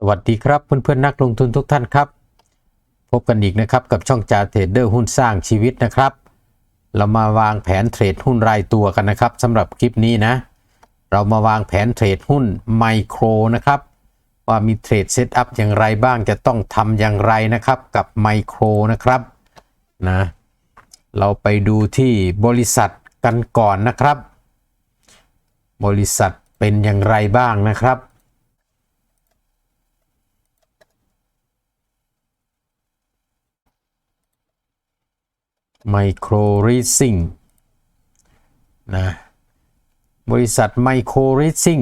สวัสดีครับเพื่อนๆนักลงทุนทุกท่านครับ พบกันอีกนะครับกับช่องจาเทรดเดอร์หุ้นสร้างชีวิตนะครับ เรามาวางแผนเทรดหุ้นรายตัวกันนะครับสำหรับคลิปนี้นะ เรามาวางแผนเทรดหุ้นไมโครนะครับ ว่ามีเทรดเซตอัพอย่างไรบ้างจะต้องทำอย่างไรนะครับกับไมโครนะครับนะเราไปดูที่บริษัทกันก่อนนะครับ บริษัทเป็นอย่างไรบ้างนะครับ ไมโครรีซิ่งนะบริษัทไมโครรีซิ่ง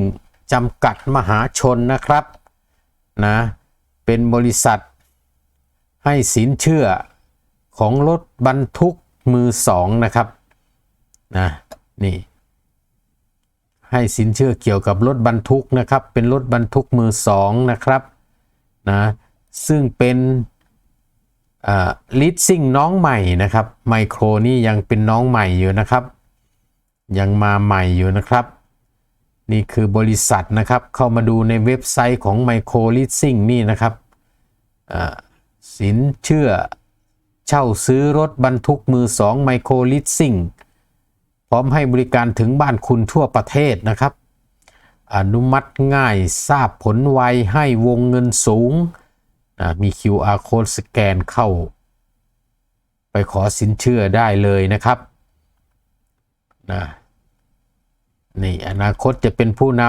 จำกัดมหาชนนะครับนะเป็นบริษัทให้สินเชื่อของรถบรรทุกมือสองนะครับนะนี่ให้สินเชื่อเกี่ยวกับรถบรรทุกนะครับ เป็นรถบรรทุกมือสองนะครับนะซึ่งเป็น ลิสซิ่งน้องใหม่นะครับไมโครนี่ยังเป็นน้องใหม่อยู่นะครับ ยังมาใหม่อยู่นะครับ นี่คือบริษัทนะครับ เข้ามาดูในเว็บไซต์ของไมโครลิสซิ่งนี่นะครับสินเชื่อเช่าซื้อรถบรรทุกมือสองไมโครลิสซิ่งพร้อมให้บริการถึงบ้านคุณทั่วประเทศนะครับ อนุมัติง่ายทราบผลไวให้วงเงินสูง มี QR code สแกนเข้า ไปขอสินเชื่อได้เลยนะครับนะนี่อนาคตจะเป็นผู้น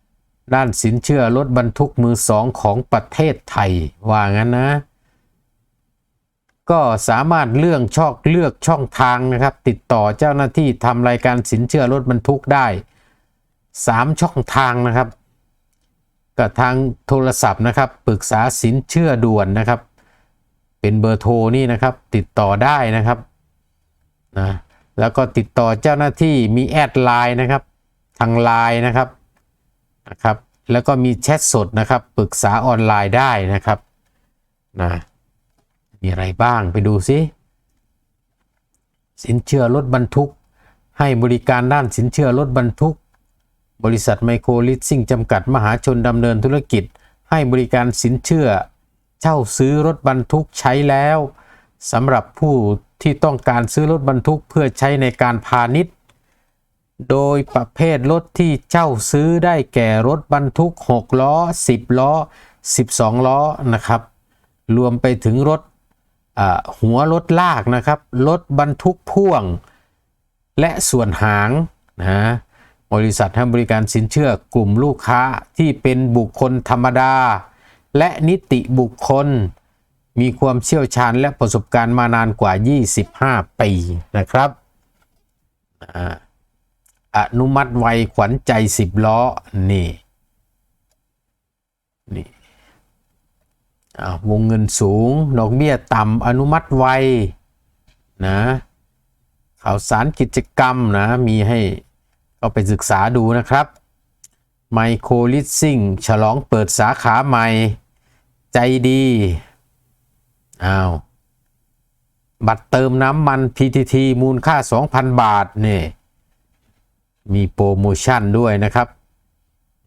ำด้านสินเชื่อรถบรรทุกมือสองของประเทศไทย ว่างั้นนะ ก็สามารถเลือกช่องเลือกช่องทางนะครับ ติดต่อเจ้าหน้าที่ทำรายการสินเชื่อรถบรรทุกได้ 3 ช่องทางนะครับ กับทางโทรศัพท์นะครับ ปรึกษาสินเชื่อด่วนนะครับ เป็นเบอร์โทรนี่นะครับ ติดต่อได้นะครับนะแล้วก็ติดต่อเจ้าหน้าที่มีแอดไลน์นะครับ ทางไลน์นะครับนะครับ แล้วก็มีแชทสดนะครับ ปรึกษาออนไลน์ได้นะครับนะมีอะไรบ้างไปดูซิสินเชื่อรถบรรทุก ให้บริการด้านสินเชื่อรถบรรทุก บริษัทไมโครลิสซิ่งจำกัดมหาชนดำเนินธุรกิจ ให้บริการสินเชื่อ เช่าซื้อรถบรรทุกใช้แล้วสำหรับผู้ที่ต้องการซื้อรถบรรทุกเพื่อใช้ในการพาณิชย์ โดยประเภทรถที่เช่าซื้อได้แก่รถบรรทุก 6 ล้อ 10 ล้อ 12 ล้อนะครับ รวมไปถึงรถหัวรถลากนะครับ รถบรรทุกพ่วง และส่วนหางนะ บริษัทให้บริการสินเชื่อกลุ่มลูกค้าที่เป็นบุคคลธรรมดา และนิติบุคคล มีความเชี่ยวชาญและประสบการณ์มานานกว่า 25 ปีนะครับอนุมัติไวขวัญใจ 10 ล้อ นี่นี่วงเงินสูง ดอกเบี้ยต่ำอนุมัติไวนะข่าวสารกิจกรรมนะ มีให้ ก็ไปศึกษาดูนะครับไมโครลิสซิ่งฉลองเปิดสาขาใหม่ ใจดีอ้าวบัตรเติมน้ำมัน PTT มูลค่า 2,000 บาทนี่มีโปรโมชั่นด้วยนะครับ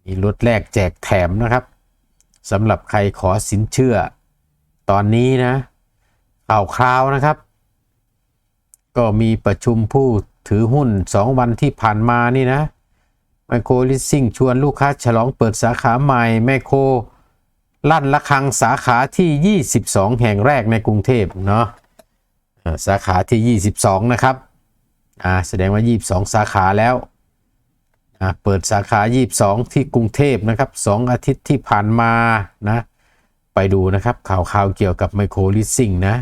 มีลดแลกแจกแถมนะครับสำหรับใครขอสินเชื่อ ตอนนี้นะข่าวคราวนะครับ ก็มีประชุมผู้ ถือหุ้น 2 วันที่ผ่านมานี่นะไมโครลิสซิ่งชวนลูกค้าฉลองเปิดสาขาใหม่ไมโครลั่นละครังสาขาที่ 22 แห่งแรกในกรุงเทพเนาะสาขาที่ 22 นะครับอ่าแสดงว่า 22 สาขาแล้วอ่าเปิดสาขา 22 ที่กรุงเทพนะครับ 2 อาทิตย์ที่ผ่านมานะไปดูนะครับข่าวข่าวเกี่ยวกับไมโครลิสซิ่งนะ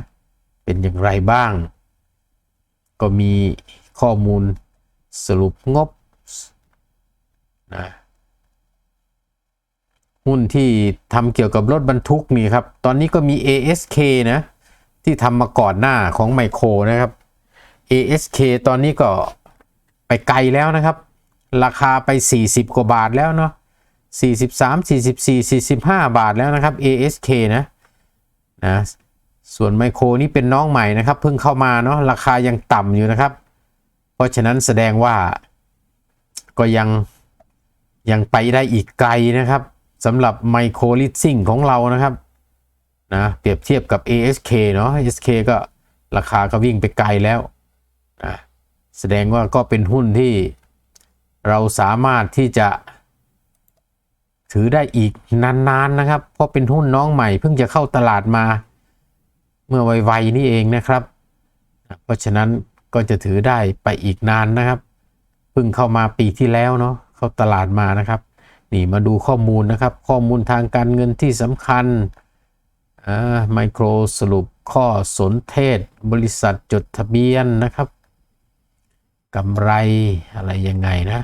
เป็นอย่างไรบ้าง ก็มี ข้อมูลสรุปงบนะหุ้นที่ทำเกี่ยวกับรถบรรทุกนี่ครับ ตอนนี้ก็มี ASK นะ ที่ทำมาก่อนหน้าของไมโครนะครับ ASK ตอนนี้ก็ไปไกลแล้วนะครับ ราคาไป 40 กว่าบาทแล้วเนาะ43 44 45 บาทแล้วนะครับ ASK นะนะส่วนไมโครนี่เป็นน้องใหม่นะครับ เพิ่งเข้ามาเนาะราคายังต่ำอยู่นะครับ เพราะฉะนั้นแสดงว่าก็ยังยังไปได้อีกไกลนะครับสำหรับไมโครลิสซิ่งของเรานะครับนะเปรียบเทียบกับ ASK เนาะ ASK ก็ราคาก็วิ่งไปไกลแล้วนะแสดงว่าก็เป็นหุ้นที่เราสามารถที่จะถือได้อีกนานๆนะครับ เพราะเป็นหุ้นน้องใหม่เพิ่งจะเข้าตลาดมาเมื่อไวๆนี่เองนะครับ เพราะฉะนั้น ก็จะถือได้ไปอีกนานนะครับเพิ่งเข้ามาปีที่แล้วเนาะเข้าตลาดมานะครับนี่มาดูข้อมูลนะครับ ข้อมูลทางการเงินที่สำคัญไมโครสรุปข้อสนเทศ บริษัทจดทะเบียนนะครับกำไรอะไรยังไงนะ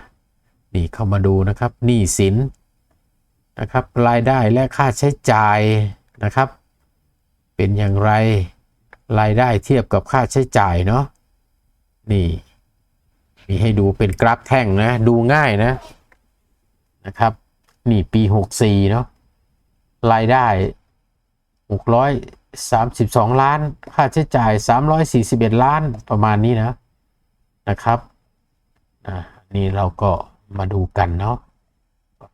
นี่เข้ามาดูนะครับหนี้สินนะครับรายได้และค่าใช้จ่ายนะครับ เป็นอย่างไรรายได้เทียบกับค่าใช้จ่ายเนาะ นี่ มีให้ดูเป็นกราฟแท่งนะ ดูง่ายนะนะครับ นี่ปี 64 เนาะรายได้ 632 ล้าน ค่าใช้จ่าย 341 ล้านประมาณนี้นะนะครับนี่เราก็มาดูกันเนาะ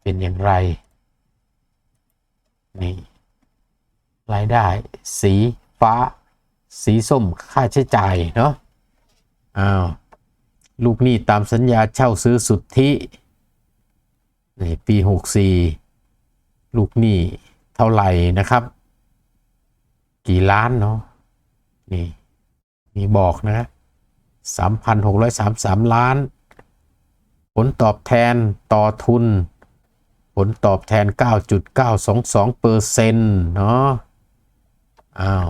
เป็นอย่างไร นี่ รายได้ สีฟ้า สีส้มค่าใช้จ่ายเนาะ อ้าวลูกหนี้ตามสัญญาเช่าซื้อสุทธินี่ปี 64 ลูกหนี้เท่าไหร่นะครับ กี่ล้านเนาะนี่มีบอกนะ3,633 ล้าน ผลตอบแทนต่อทุน ผลตอบแทน 9.922เปอร์เซ็นต์เนาะอ้าว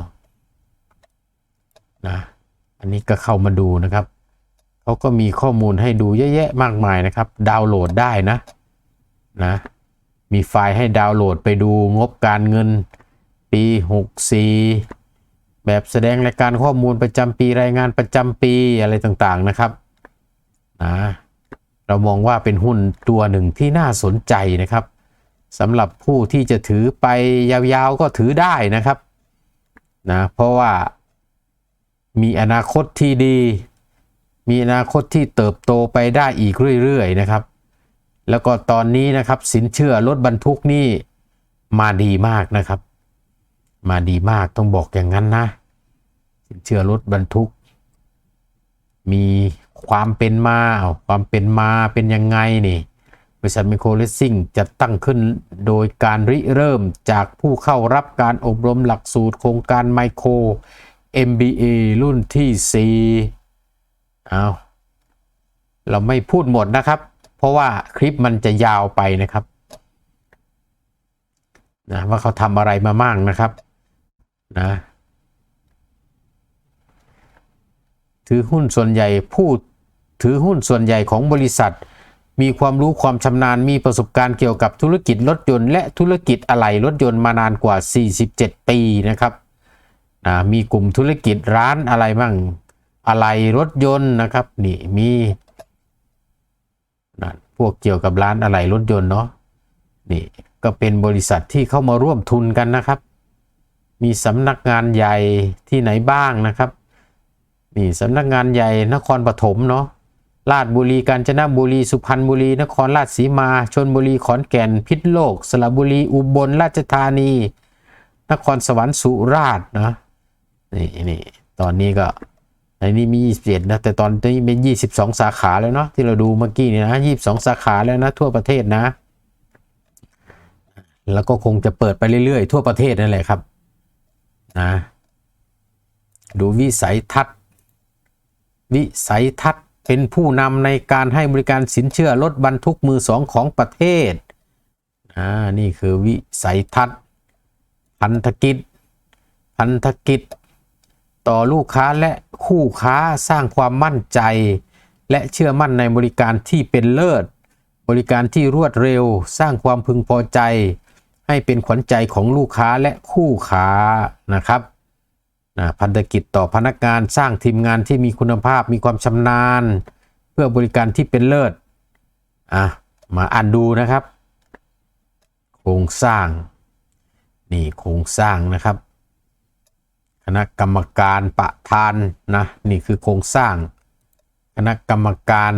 นะ อันนี้ก็เข้ามาดูนะครับเขาก็มีข้อมูลให้ดูเยอะแยะมากมายนะครับ ดาวน์โหลดได้นะนะมีไฟล์ให้ดาวน์โหลดไปดูงบการเงินปี 64 แบบแสดงรายการข้อมูลประจำปีรายงานประจำปีอะไรต่างๆนะครับนะเรามองว่าเป็นหุ้นตัวหนึ่งที่น่าสนใจนะครับสำหรับผู้ที่จะถือไปยาวๆก็ถือได้นะครับนะเพราะว่า มีอนาคตที่ดี มีอนาคตที่เติบโตไปได้อีกเรื่อยๆนะครับ แล้วก็ตอนนี้นะครับสินเชื่อรถบรรทุกนี่มาดีมากนะครับ มาดีมากต้องบอกอย่างนั้นนะ สินเชื่อรถบรรทุก มีความเป็นมาความเป็นมาเป็นยังไงนี่บริษัทไมโครเลสซิ่งจะตั้งขึ้นโดยการริเริ่มจากผู้เข้ารับการอบรมหลักสูตรโครงการไมโคร MBA รุ่นที่ 4 เอาเราไม่พูดหมดนะครับ เพราะว่าคลิปมันจะยาวไปนะครับนะว่าเขาทำอะไรมามั่งนะครับนะถือหุ้นส่วนใหญ่ผู้ถือหุ้นส่วนใหญ่ของบริษัท มีความรู้ความชำนาญมีประสบการณ์เกี่ยวกับธุรกิจรถยนต์และธุรกิจอะไหล่รถยนต์มานานกว่า 47 ปีนะครับ มีกลุ่มธุรกิจร้านอะไรบ้างอะไหล่รถยนต์นะครับ นี่มีนะพวกเกี่ยวกับร้านอะไหล่รถยนต์เนาะนี่ก็เป็นบริษัทที่เข้ามาร่วมทุนกันนะครับ มีสำนักงานใหญ่ที่ไหนบ้างนะครับนี่สำนักงานใหญ่นครปฐมเนาะราชบุรีกาญจนบุรีสุพรรณบุรี นครราชสีมาชนบุรีขอนแก่นพิษโลก สระบุรีอุบลราชธานี นครสวรรค์สุราษฎร์นะ นี่นี่ตอนนี้ก็ในนี้มี21นะ แต่ตอนนี้มี22 สาขาแล้วเนาะที่เราดูเมื่อกี้นี่นะ 22 สาขาแล้วนะทั่วประเทศนะ แล้วก็คงจะเปิดไปเรื่อยๆ ทั่วประเทศนั่นแหละครับนะดูวิสัยทัศน์ วิสัยทัศน์เป็นผู้นำในการให้บริการสินเชื่อรถบรรทุกมือสองของประเทศอ่านี่คือวิสัยทัศน์ พันธกิจ พันธกิจ ต่อลูกค้าและคู่ค้าสร้างความมั่นใจ และเชื่อมั่นในบริการที่เป็นเลิศ บริการที่รวดเร็ว สร้างความพึงพอใจ ให้เป็นขวัญใจของลูกค้าและคู่ค้านะครับนะพันธกิจต่อพนักงานสร้างทีมงานที่มีคุณภาพมีความชำนาญ เพื่อบริการที่เป็นเลิศอะมาอ่านดูนะครับ โครงสร้าง นี่โครงสร้างนะครับ คณะกรรมการประธานนะนี่คือโครงสร้าง คณะกรรมการ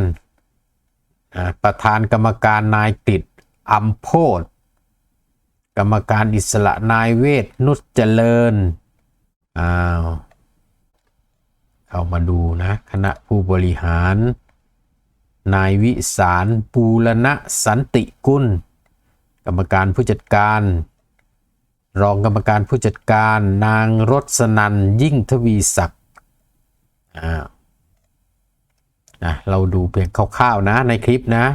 ประธานกรรมการนายติดอัมโพธกรรมการอิสระนายเวทนุชเจริญอ้าวเข้ามาดูนะคณะผู้บริหาร นายวิสารปูรณะสันติกุล กรรมการผู้จัดการ รองกรรมการผู้จัดการนางรสนันยิ่งทวีศักดิ์นะเราดูเพียงคร่าวๆนะในคลิปนะ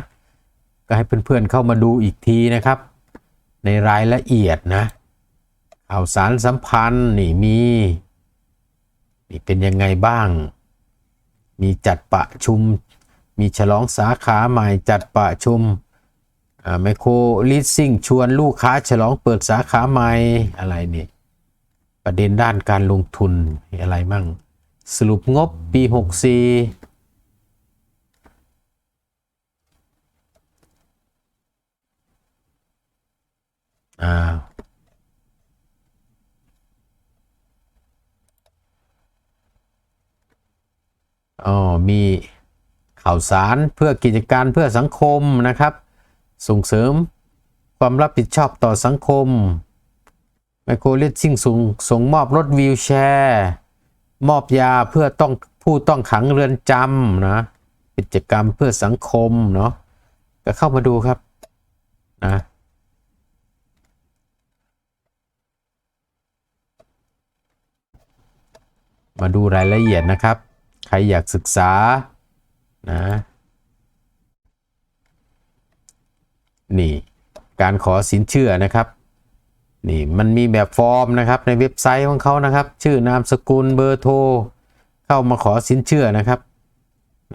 ก็ให้เพื่อนๆเข้ามาดูอีกทีนะครับ ในรายละเอียดนะข่าวสารสัมพันธ์นี่มีนี่เป็นยังไงบ้าง มีจัดประชุม มีฉลองสาขาใหม่จัดประชุม ไมโครลิสซิ่งชวนลูกค้าฉลองเปิดสาขาใหม่อะไรนี่ประเด็นด้านการลงทุนอะไรมั่ง สรุปงบปี 64อ้าอ๋อมีข่าวสารเพื่อกิจการเพื่อสังคมนะครับ ส่งเสริมความรับผิดชอบต่อสังคมไมโครเลสซิ่งส่งส่งมอบรถวีลแชร์ มอบยาเพื่อต้องผู้ต้องขังเรือนจำนะกิจกรรมเพื่อสังคมเนาะก็เข้ามาดูครับนะมาดูรายละเอียดนะครับ ใครอยากศึกษานะ นี่การขอสินเชื่อนะครับนี่มันมีแบบฟอร์มนะครับในเว็บไซต์ของเขานะครับ ชื่อนามสกุลเบอร์โทรเข้ามาขอสินเชื่อนะครับ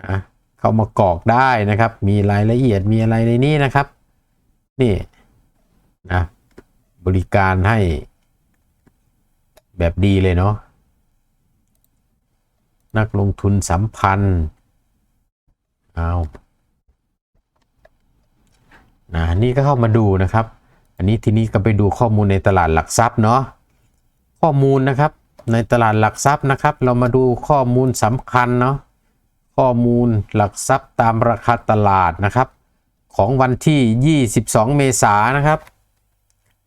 นะเข้ามากรอกได้นะครับ มีรายละเอียดมีอะไรในนี้นะครับ นี่นะบริการให้แบบดีเลยเนาะนักลงทุนสัมพันธ์เอา นะนี่ก็เข้ามาดูนะครับ อันนี้ทีนี้ก็ไปดูข้อมูลในตลาดหลักทรัพย์เนาะข้อมูลนะครับในตลาดหลักทรัพย์นะครับ เรามาดูข้อมูลสำคัญเนาะข้อมูลหลักทรัพย์ตามราคาตลาดนะครับ ของวันที่ 22 เมษายนนะครับ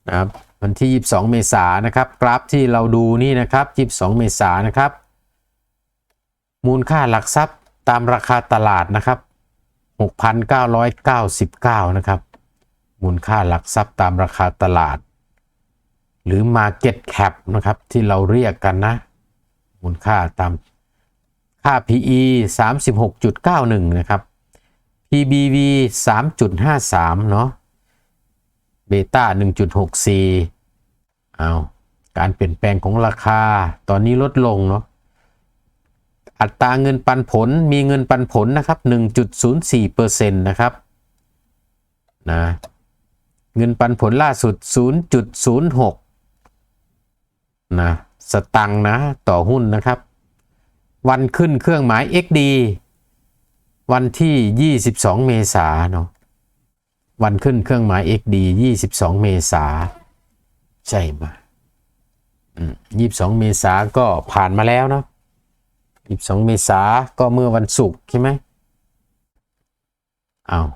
นะครับวันที่ 22 เมษายนนะครับ กราฟที่เราดูนี่นะครับ 22 เมษายนนะครับ มูลค่าหลักทรัพย์ตามราคาตลาดนะครับ 6,999 นะครับ มูลค่าหลักทรัพย์ตามราคาตลาด หรือ Market Cap นะครับที่เราเรียกกันนะ มูลค่าตามค่า PE 36.91 นะครับ PBV 3.53 เนาะเบต้า1.64เอาการเปลี่ยนแปลงของราคาตอนนี้ลดลงเนาะอัตราเงินปันผลมีเงินปันผลนะครับ 1.04%นะครับนะ เงินปันผลล่าสุด 0.06 นะ สตังค์นะ ต่อหุ้นนะครับ วันขึ้นเครื่องหมาย XD วันที่ 22 เมษาเนาะ วันขึ้นเครื่องหมาย XD 22 เมษาใช่ไหมอืม22เมษาก็ผ่านมาแล้วเนาะ22เมษาก็เมื่อวันศุกร์ใช่ไหมอ้าว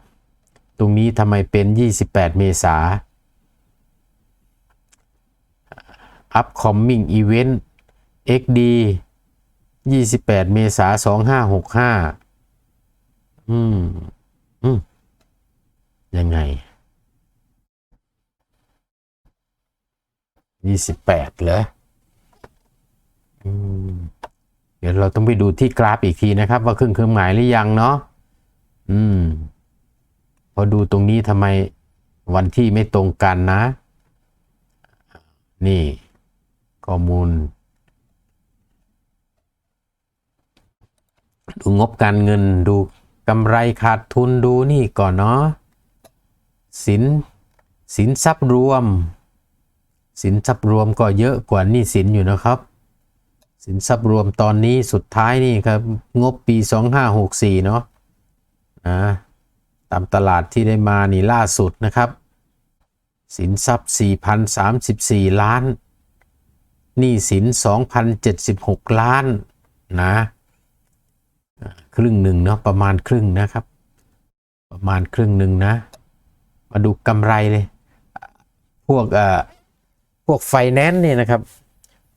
ตรงนี้ทำไมเป็น 28 เมษา upcoming event XD 28 เมษา 2565 อืม อืม ยังไง 28 เหรอ อืม เดี๋ยวเราต้องไปดูที่กราฟอีกทีนะครับ ว่าขึ้นเครื่องหมายหรือยังเนาะ อืม อดูตรงนี้ทำไมวันที่ไม่ตรงกันนะ นี่ข้อมูล ดูงบการเงินดูกำไรขาดทุนดูนี่ก่อนเนาะสินสินทรัพย์รวม สินทรัพย์รวมก็เยอะกว่านี่สินอยู่นะครับ สินทรัพย์รวมตอนนี้สุดท้ายนี่ครับ งบปี 2564 เนาะนะ ตามตลาดที่ได้มานี่ล่าสุดนะครับ สินทรัพย์ 4,034 ล้านหนี้สิน 2,076 ล้านนะครึ่งหนึ่งเนาะประมาณครึ่งนะครับ ประมาณครึ่งหนึ่งนะ มาดูกำไรเลย พวกเอ่อพวกไฟแนนซ์เนี่ยนะครับ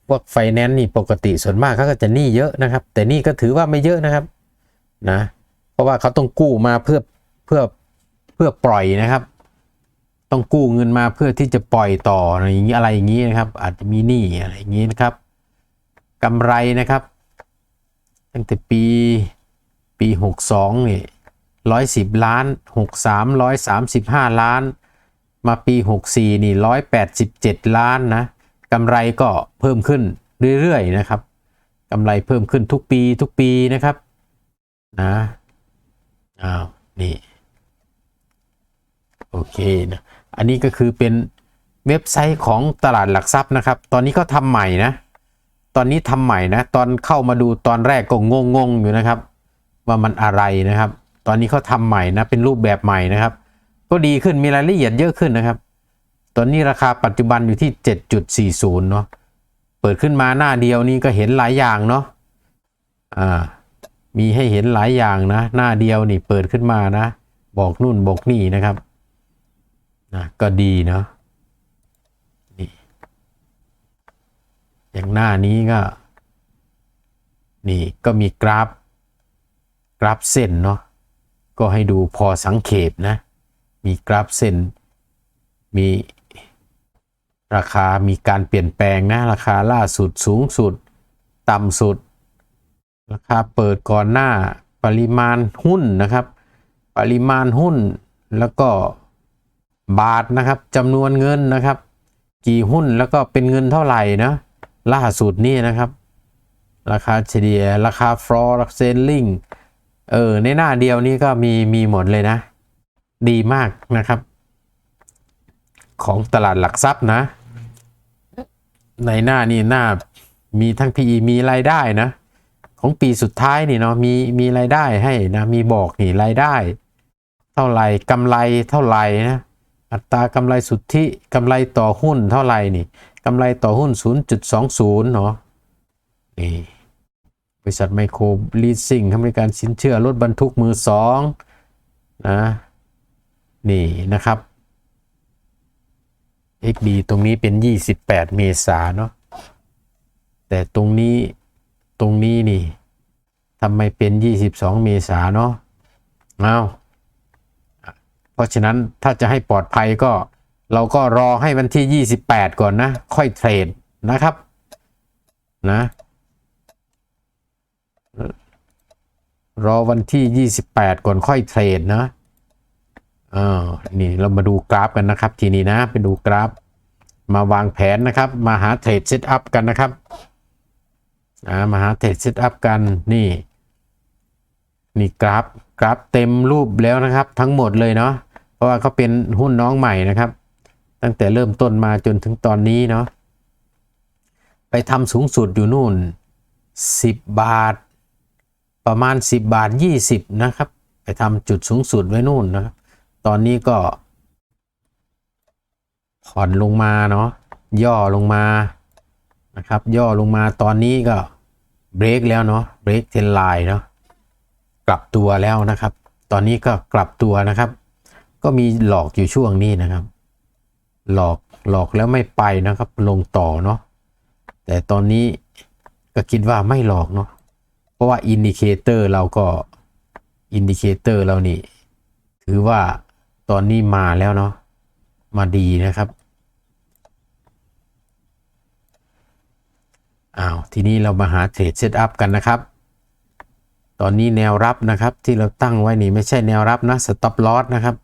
พวกไฟแนนซ์นี่ปกติส่วนมากเขาก็จะหนี้เยอะนะครับ แต่นี่ก็ถือว่าไม่เยอะนะครับนะเพราะว่าเขาต้องกู้มาเพื่อ เพื่อเพื่อปล่อยนะครับ ต้องกู้เงินมาเพื่อที่จะปล่อยต่ออะไรอย่างนี้อะไรอย่างนี้นะครับ อาจจะมีหนี้อะไรอย่างนี้นะครับกำไรนะครับ ตั้งแต่ปีปี62นี่ร้อยสิบล้าน63ร้อยสามสิบห้าล้าน มาปี 64 นี่ 187 ล้านนะกำไรก็เพิ่มขึ้นเรื่อยๆนะครับกำไรเพิ่มขึ้นทุกปีทุกปีนะครับนะอ้าวนี่ โอเคนะอันนี้ก็คือเป็นเว็บไซต์ของตลาดหลักทรัพย์นะครับ ตอนนี้ก็ทำใหม่นะ ตอนนี้ทำใหม่นะ ตอนเข้ามาดูตอนแรกก็งงๆอยู่นะครับ ว่ามันอะไรนะครับ ตอนนี้เขาทำใหม่นะ เป็นรูปแบบใหม่นะครับ ก็ดีขึ้นมีรายละเอียดเยอะขึ้นนะครับ ตอนนี้ราคาปัจจุบันอยู่ที่ 7.40 เนาะเปิดขึ้นมาหน้าเดียวนี้ก็เห็นหลายอย่างเนาะอ่ามีให้เห็นหลายอย่างนะ หน้าเดียวนี่เปิดขึ้นมานะ บอกนู่นบอกนี่นะครับ นะก็ดีเนาะนี่อย่างหน้านี้ก็ นี่ก็มีกราฟ กราฟเส้นเนาะก็ให้ดูพอสังเขปนะ มีกราฟเส้น มีราคามีการเปลี่ยนแปลงนะ ราคาล่าสุดสูงสุด ต่ำสุด ราคาเปิดก่อนหน้าปริมาณหุ้นนะครับ ปริมาณหุ้นแล้วก็ บาทนะครับจำนวนเงินนะครับ กี่หุ้นแล้วก็เป็นเงินเท่าไหร่นะล่าสุดนี่นะครับ ราคาเฉลี่ยราคาฟลอร์เซลลิงเออในหน้าเดียวนี้ก็มีมีหมดเลยนะ ดีมากนะครับ ของตลาดหลักทรัพย์นะ ในหน้านี่หน้ามีทั้ง PE มีรายได้นะ ของปีสุดท้ายนี่เนาะมีมีรายได้ให้นะ มีบอกนี่รายได้ เท่าไหร่กำไรเท่าไหร่นะ อัตรากำไรสุทธิกำไรต่อหุ้นเท่าไหร่นี่กำไรต่อหุ้น 0.20เนาะนี่บริษัทไมโครลีสซิ่งทำบริการสินเชื่อรถบรรทุกมือสองนะนี่นะครับ XD ตรงนี้เป็น 28 เมษาเนาะแต่ตรงนี้ตรงนี้นี่ทำไมเป็น 22 เมษาเนาะเอา เพราะฉะนั้นถ้าจะให้ปลอดภัยก็ เราก็รอให้วันที่ 28 ก่อนนะ ค่อยเทรดนะครับนะรอวันที่ 28 ก่อนค่อยเทรดนะอ่านี่เรามาดูกราฟกันนะครับ ทีนี้นะไปดูกราฟ มาวางแผนนะครับ มาหาเทรดเซตอัพกันนะครับอ่ามาหาเทรดเซตอัพกันนี่ นี่กราฟกราฟเต็มรูปแล้วนะครับ ทั้งหมดเลยเนาะเพราะว่าเขาเป็นหุ้นน้องใหม่นะครับ ตั้งแต่เริ่มต้นมาจนถึงตอนนี้เนาะไปทำสูงสุดอยู่นู่น 10 บาท ประมาณ 10 บาท 20 นะครับ ไปทำจุดสูงสุดไว้นู่นนะครับ ตอนนี้ก็ผ่อนลงมาเนาะย่อลงมานะครับ ย่อลงมาตอนนี้ก็เบรกแล้วเนาะเบรกเทนไลน์เนาะ กลับตัวแล้วนะครับ ตอนนี้ก็กลับตัวนะครับ ก็มีหลอกอยู่ช่วงนี้นะครับ หลอกหลอกแล้วไม่ไปนะครับ ลงต่อเนาะแต่ตอนนี้ก็คิดว่าไม่หลอกเนาะเพราะว่าอินดิเคเตอร์เราก็อินดิเคเตอร์เรานี่ถือว่าตอนนี้มาแล้วเนาะมาดีนะครับอ้าวทีนี้เรามาหาเทรดเซตอัพกันนะครับ ตอนนี้แนวรับนะครับที่เราตั้งไว้นี่ไม่ใช่แนวรับนะสต็อปลอสนะครับ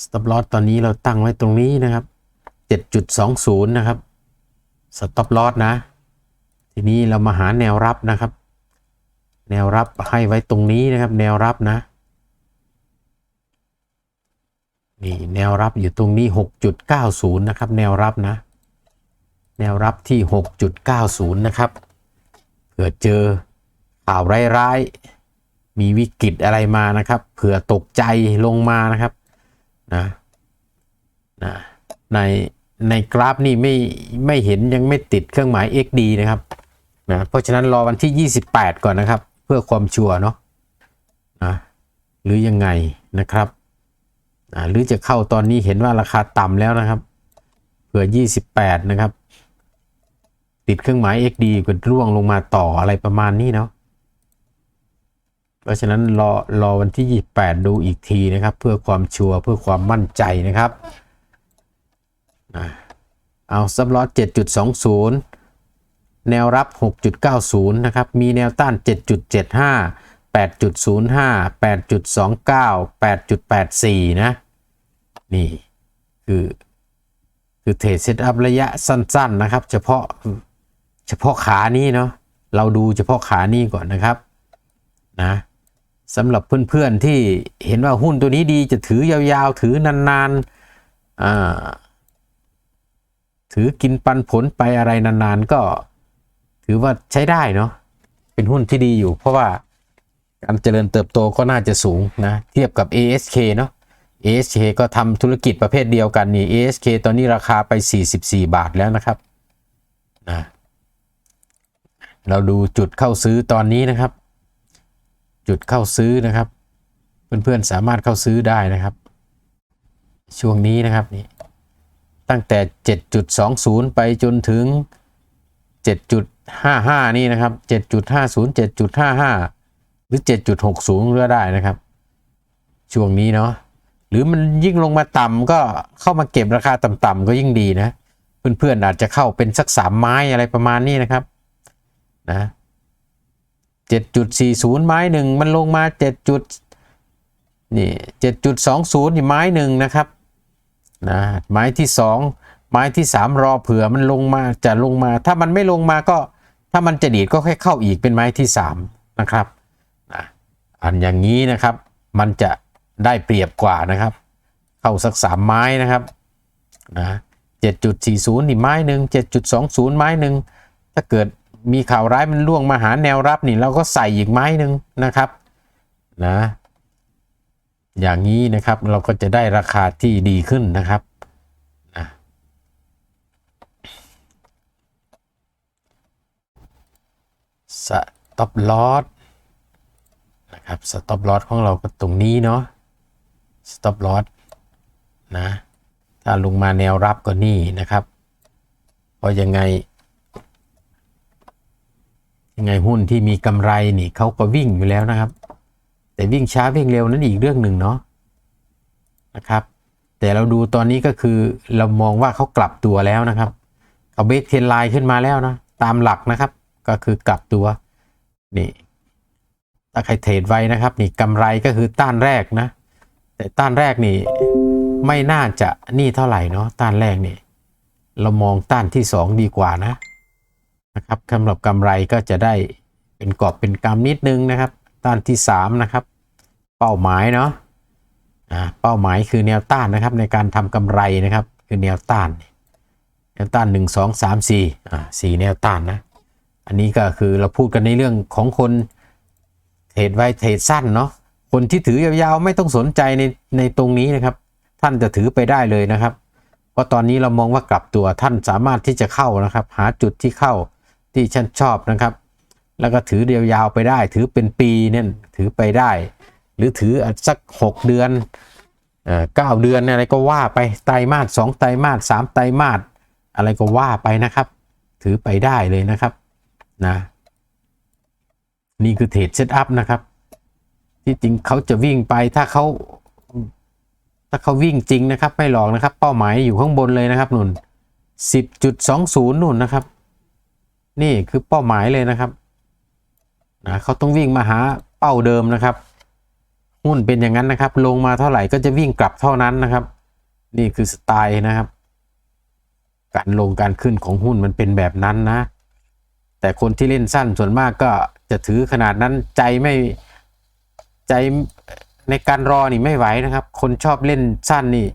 สต็อปลอสตอนนี้เราตั้งไว้ตรงนี้นะครับ 7.20 นะครับสต็อปลอสนะ ทีนี้เรามาหาแนวรับนะครับ แนวรับให้ไว้ตรงนี้นะครับ แนวรับนะนี่แนวรับอยู่ตรงนี้ 6.90 นะครับ แนวรับนะ แนวรับที่ 6.90 นะครับเผื่อเจอ ข่าวร้ายๆมีวิกฤตอะไรมานะครับ เผื่อตกใจลงมานะครับนะนะในในกราฟนี่ไม่ไม่เห็นยังไม่ติดเครื่องหมาย XD นะครับนะเพราะฉะนั้นรอวันที่ 28 ก่อนนะครับ เพื่อความชัวร์เนาะนะหรือยังไงนะครับนะหรือจะเข้าตอนนี้เห็นว่าราคาต่ำแล้วนะครับเผื่อ 28 นะครับ ติดเครื่องหมาย XD ก็ร่วงลงมาต่ออะไรประมาณนี้เนาะ เพราะฉะนั้นรอรอวันที่ 28 ดูอีกทีนะครับ เพื่อความชัวร์เพื่อความมั่นใจนะครับเอาซับลอต7.20 แนวรับ 6.90 นะครับ มีแนวต้าน 7.75 8.05 8.29 8.84 นะ นี่คือคือเทรดเซตอัพระยะสั้นๆนะครับ เฉพาะเฉพาะขานี้เนาะเราดูเฉพาะขานี้ก่อนนะครับนะ สำหรับเพื่อนๆที่เห็นว่าหุ้นตัวนี้ดีจะถือยาวๆ ถือนานๆอ่าถือกินปันผลไปอะไรนานๆ ก็ถือว่าใช้ได้เนาะเป็นหุ้นที่ดีอยู่ เพราะว่าการเจริญเติบโตก็น่าจะสูงนะเทียบกับ ASK เนาะ ASK ก็ทำธุรกิจประเภทเดียวกันนี่ ASK ตอนนี้ราคาไป 44 บาทแล้วนะครับนะเราดูจุดเข้าซื้อตอนนี้นะครับ จุดเข้าซื้อนะครับ เพื่อนๆสามารถเข้าซื้อได้นะครับ ช่วงนี้นะครับนี่ตั้งแต่ 7.20 ไปจนถึง 7.55 นี่นะครับ 7.50 7.55 หรือ 7.60 ก็ได้นะครับ ช่วงนี้เนาะหรือมันยิ่งลงมาต่ำก็เข้ามาเก็บราคาต่ำๆก็ยิ่งดีนะ เพื่อนๆอาจจะเข้าเป็นสักสามไม้อะไรประมาณนี้นะครับนะ 7.40 ไม้หนึ่งมันลงมา 7. จุดนี่7.20นี่ไม้หนึ่งนะครับนะไม้ที่ 2 ไม้ที่ 3 รอเผื่อมันลงมาจะลงมา ถ้ามันไม่ลงมาก็ถ้ามันจะดีดก็แค่เข้าอีกเป็นไม้ที่ 3 นะครับนะอันอย่างนี้นะครับมันจะได้เปรียบกว่านะครับ เข้าสัก 3 ไม้นะครับนะ7.40นี่ไม้หนึ่ง7.20 ไม้หนึ่งถ้าเกิด มีข่าวร้ายมันล่วงมาหาแนวรับนี่เราก็ใส่อีกไม้หนึ่งนะครับนะอย่างนี้นะครับเราก็จะได้ราคาที่ดีขึ้นนะครับนะสต็อปลอสนะครับสต็อปลอสของเราก็ตรงนี้เนาะสต็อปลอสนะถ้าลงมาแนวรับก็นี่นะครับ เพราะยังไง ยังไงหุ้นที่มีกำไรนี่เขาก็วิ่งอยู่แล้วนะครับ แต่วิ่งช้าวิ่งเร็วนั้นอีกเรื่องหนึ่งเนาะนะครับ แต่เราดูตอนนี้ก็คือเรามองว่าเขากลับตัวแล้วนะครับเอาเบสเทนไลน์ขึ้นมาแล้วนะตามหลักนะครับ ก็คือกลับตัวนี่ถ้าใครเทรดไว้นะครับ นี่กำไรก็คือต้านแรกนะ แต่ต้านแรกนี่ไม่น่าจะนี่เท่าไหร่เนาะต้านแรกนี่ เรามองต้านที่ 2 ดีกว่านะ นะครับสำหรับกำไรก็จะได้เป็นกรอบเป็นกำนิดนึงนะครับ ต้านที่ 3 นะครับ เป้าหมายเนาะอ่าเป้าหมายคือแนวต้านนะครับ ในการทำกำไรนะครับ คือแนวต้านแนวต้าน 1 2 3 4อ่าสี่แนวต้านนะ อันนี้ก็คือเราพูดกันในเรื่องของคนเทรดไว้เทรดสั้นเนาะคนที่ถือยาวๆไม่ต้องสนใจในในตรงนี้นะครับ ท่านจะถือไปได้เลยนะครับเพราะตอนนี้เรามองว่ากลับตัวท่านสามารถที่จะเข้านะครับ หาจุดที่เข้า ที่ฉันชอบนะครับ แล้วก็ถือเดียวยาวไปได้ ถือเป็นปีเนี่ยถือไปได้ หรือถือสัก 6 เดือนเก้าเดือนอะไรก็ว่าไปไตรมาสสองไตรมาสสามไตรมาสอะไรก็ว่าไปนะครับ ถือไปได้เลยนะครับนะนี่คือเทรดเซตอัพนะครับ ที่จริงเขาจะวิ่งไปถ้าเขาถ้าเขาวิ่งจริงนะครับ ไม่หลอกนะครับ เป้าหมายอยู่ข้างบนเลยนะครับนุ่น10.20 นุ่นนะครับ นี่คือเป้าหมายเลยนะครับนะเขาต้องวิ่งมาหาเป้าเดิมนะครับ หุ้นเป็นอย่างนั้นนะครับ ลงมาเท่าไหร่ก็จะวิ่งกลับเท่านั้นนะครับ นี่คือสไตล์นะครับ การลงการขึ้นของหุ้นมันเป็นแบบนั้นนะ แต่คนที่เล่นสั้นส่วนมากก็จะถือขนาดนั้นใจไม่ใจในการรอนี่ไม่ไหวนะครับ คนชอบเล่นสั้นนี่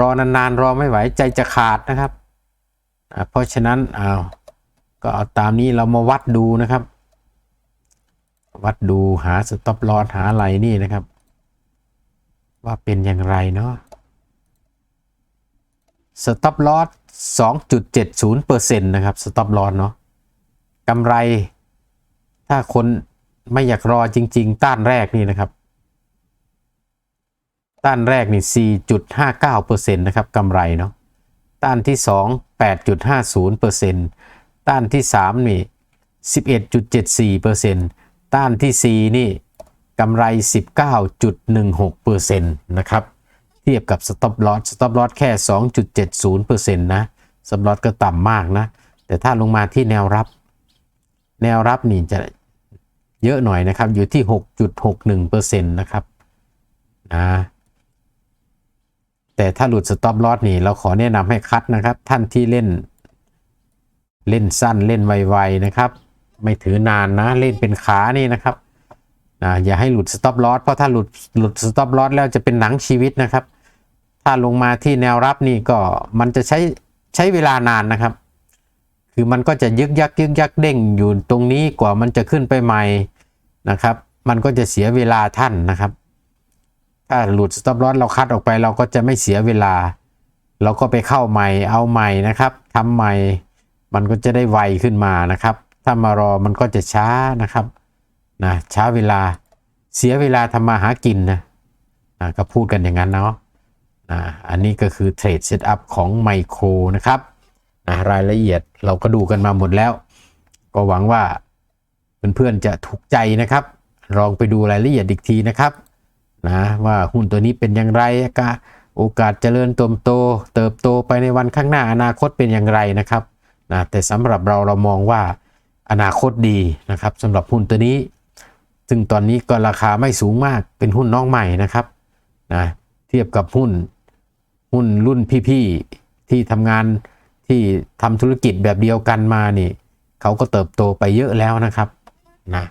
รอนานๆรอไม่ไหวใจจะขาดนะครับ เพราะฉะนั้นอ้าว ก็เอาตามนี้เรามาวัดดูนะครับ วัดดูหาสต็อปลอสหาอะไรนี่นะครับ ว่าเป็นอย่างไรเนาะสต็อปลอส2.70%นะครับสต็อปลอสเนาะกำไร ถ้าคนไม่อยากรอจริง ๆ ต้านแรกนี่นะครับ ต้านแรกนี่ 4.59%นะครับกำไรเนาะต้านที่ 2 8.50% ต้านที่ 3 นี่ 11.74%ต้านที่ 4 นี่กำไร 19.16%นะครับ เทียบกับ stop loss stop loss แค่ 2.70%นะ stop loss ก็ต่ำมากนะ แต่ถ้าลงมาที่แนวรับ แนวรับนี่จะเยอะหน่อยนะครับ อยู่ที่ 6.61%นะครับนะแต่ถ้าหลุด stop loss นี่เราขอแนะนำให้คัดนะครับ ท่านที่เล่น เล่นสั้นเล่นไวๆนะครับ ไม่ถือนานนะเล่นเป็นขานี่นะครับนะอย่าให้หลุด stop loss เพราะถ้าหลุดหลุด stop loss แล้วจะเป็นหนังชีวิตนะครับ ถ้าลงมาที่แนวรับนี่ก็มันจะใช้ใช้เวลานานนะครับ คือมันก็จะยึกยักยึกยักเด้งอยู่ตรงนี้กว่ามันจะขึ้นไปใหม่นะครับ มันก็จะเสียเวลาท่านนะครับ ถ้าหลุด stop loss เราคัดออกไปเราก็จะไม่เสียเวลา เราก็ไปเข้าใหม่เอาใหม่นะครับทำใหม่ มันก็จะได้ไวขึ้นมานะครับ ถ้ามารอมันก็จะช้านะครับนะช้าเวลาเสียเวลาทำมาหากินนะนะก็พูดกันอย่างนั้นเนาะนะอันนี้ก็คือเทรดเซตอัพของไมโครนะครับนะรายละเอียดเราก็ดูกันมาหมดแล้ว ก็หวังว่าเพื่อนๆจะถูกใจนะครับ ลองไปดูรายละเอียดอีกทีนะครับนะว่าหุ้นตัวนี้เป็นอย่างไรกะโอกาสเจริญเติบโต เติบโตไปในวันข้างหน้าอนาคตเป็นอย่างไรนะครับ นะแต่สำหรับเราเรามองว่าอนาคตดีนะครับสำหรับหุ้นตัวนี้ ซึ่งตอนนี้ก็ราคาไม่สูงมากเป็นหุ้นน้องใหม่นะครับนะเทียบกับหุ้นหุ้นรุ่นพี่ๆที่ทำงานที่ทำธุรกิจแบบเดียวกันมานี่เขาก็เติบโตไปเยอะแล้วนะครับนะ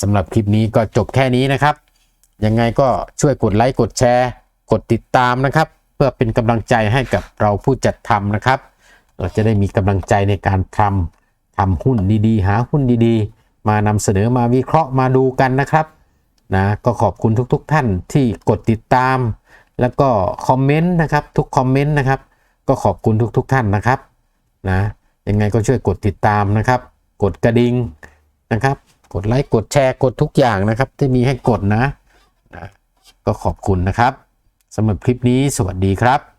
สำหรับคลิปนี้ก็จบแค่นี้นะครับ ยังไงก็ช่วยกดไลค์กดแชร์ กดติดตามนะครับ เพื่อเป็นกำลังใจให้กับเราผู้จัดทำนะครับ เราจะได้มีกำลังใจในการทำทำหุ้นดีๆ หาหุ้นดีๆ มานำเสนอมาวิเคราะห์มาดูกันนะครับนะก็ขอบคุณทุกๆทท่านที่กดติดตาม แล้วก็คอมเมนต์นะครับทุกคอมเมนต์นะครับ ก็ขอบคุณทุกๆทท่านนะครับนะยังไงก็ช่วยกดติดตามนะครับ กดกระดิ่งนะครับ กดไลค์กดแชร์กดทุกอย่างนะครับ ที่มีให้กดนะนะ ก็ขอบคุณนะครับสำหรับคลิปนี้สวัสดีครับ